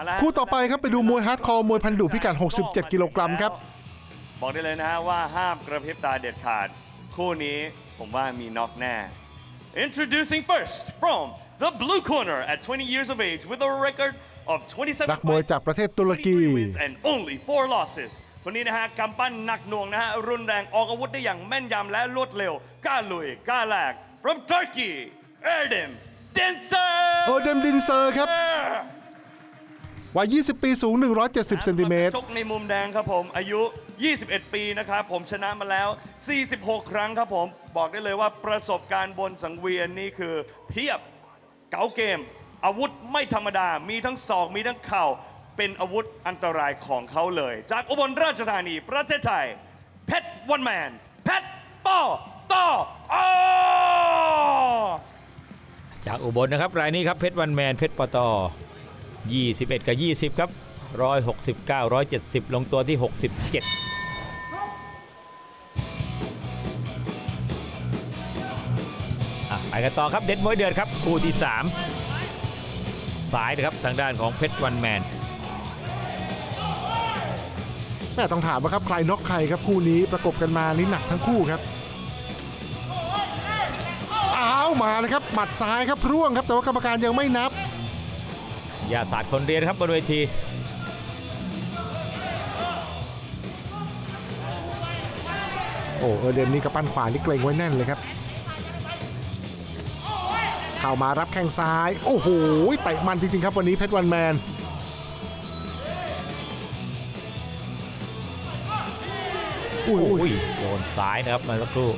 เอาละคู่ต่อไปครับไปดูมวยฮาร์ดคอร์มวยพันดุพิกัด 67 กิโลกรัมครับ บอกได้เลยนะฮะว่าห้ามกระพริบตาเด็ดขาด คู่นี้ผมว่ามีน็อกแน่ Introducing first from the blue corner at 20 years of age with a record of 27นักมวยจากประเทศตุรกี23 wins and only 4 losses คนนี้นะฮะกำปั้นหนักหน่วงนะฮะรุนแรงออกอาวุธได้อย่างแม่นยำและรวดเร็วกล้าลุยกล้าแหลก from Turkey Erdem Denser เออเดมดินเซอร์ครับ วัย 20 ปี สูง 170 เซนติเมตร ชกในมุมแดงครับผม อายุ 21 ปีนะครับผมชนะมาแล้ว 46 ครั้งครับผม บอกได้เลยว่าประสบการณ์บนสังเวียนนี่คือ เพียบเก๋าเกม อาวุธไม่ธรรมดา มีทั้งศอก มีทั้งเข่า เป็นอาวุธอันตรายของเขาเลย จากอุบลราชธานี ประเทศไทย เพชรวันแมน เพชรป้อต่ออจากอุบลนะครับ รายนี้ครับเพชรวันแมน เพชรปตอ 21 กับ 20 ครับ 169 170 ลงตัวที่ 67อะไปกันต่อครับเด็ดมวยเดือดครับคู่ที่ 3 สายนะครับทางด้านของเพชรวันแมนแม่ต้องถามว่าครับใครน็อกใครครับคู่นี้ประกบกันมานี่หนักทั้งคู่ครับอ้าวมานะครับหมัดซ้ายครับร่วงครับแต่ว่ากรรมการยังไม่นับ ยาศาสตร์คนเรียนครับบนเวทีโอ้เออเดมนี่กระปั้นขวานี่เกรงไว้แน่นเลยครับ เข้ามารับแข้งซ้าย โอ้โหเตะมันจริงๆครับวันนี้เพชรวันแมนอุ้ยโอ้อุ้ยยโดนซ้ายนะครับเมาสักครู่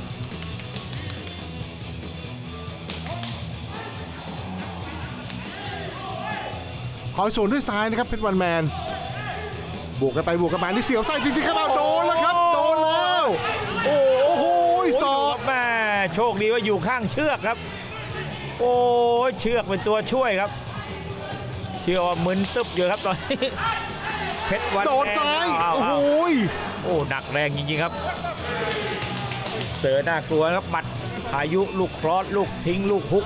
ขอสวนด้วยซ้ายนะครับเพชรวันแมน บวกกันไปบวกกันมานี่เสียวไส้จริงๆครับเอาโดนแล้วครับโดนแล้ว โอ้โหศอกแม่โชคดีว่าอยู่ข้างเชือกครับ โอ้ยเชือกเป็นตัวช่วยครับ เชื่อว่ามึนตึบอยู่ครับตอนนี้เพชรวันโดนซ้ายแมนโอ้โหโอ้หนักแรงจริงๆครับ เสือน่ากลัวครับหมัดพายุลูกครอสลูกทิ้งลูกฮุก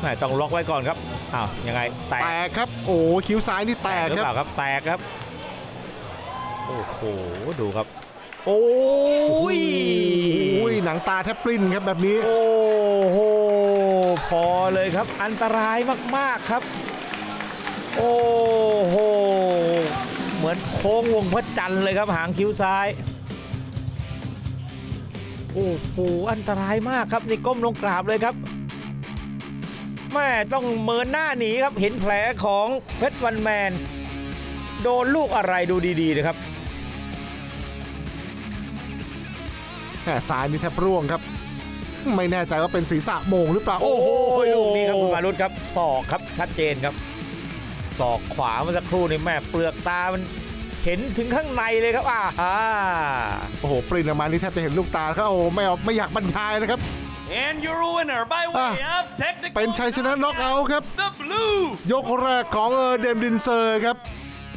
แม่ต้องล็อกไว้ก่อนครับอ้าวยังไงแตกแตกครับ โอ้คิ้วซ้ายนี่แตกหรือคเปรับ ล่าครับแตกครับโอ้โหดูครับ โอ้อุ้ยยหนังตาแทบปลิ้นครับแบบนี้ โอ้โหพอเลยครับ อันตรายมากๆครับ โอ้โหเหมือนโค้งวงพระจันทร์เลยครับหางคิ้วซ้าย โอ้โหอันตรายมากครับนี่ก้มลงกราบเลยครับ แม่ต้องเมินหน้าหนีครับเห็นแผลของเพชรวันแมน โดนลูกอะไรดูดีๆนะครับแหมซ้ายนี่แทบร่วงครับ ไม่แน่ใจว่าเป็นศีรษะโมงหรือเปล่าโอ้โหลูกนี้ครับคุณมารุตครับศอกครับชัดเจนครับศอกขวาเมื่อสักครู่นี่แม่เปลือกตามันเห็นถึงข้างในเลยครับอ่าฮะโอ้โหปรินออกมานี่แทบจะเห็นลูกตาครับโอ้โหไม่เอาไม่อยากบรรยายนะครับ and your winner by way อะ of technical เป็นชัยชนะน็อกเอาท์ครับ the blue ยกแรกของเออเดมดินเซอร์ครับ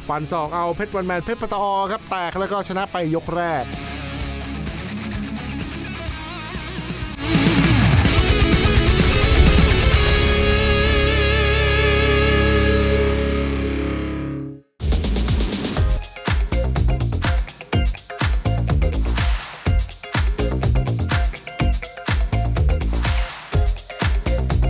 ฟันสองเอาเพชรวันแมนเพชรปตอครับ แตกแล้วก็ชนะไปยกแรก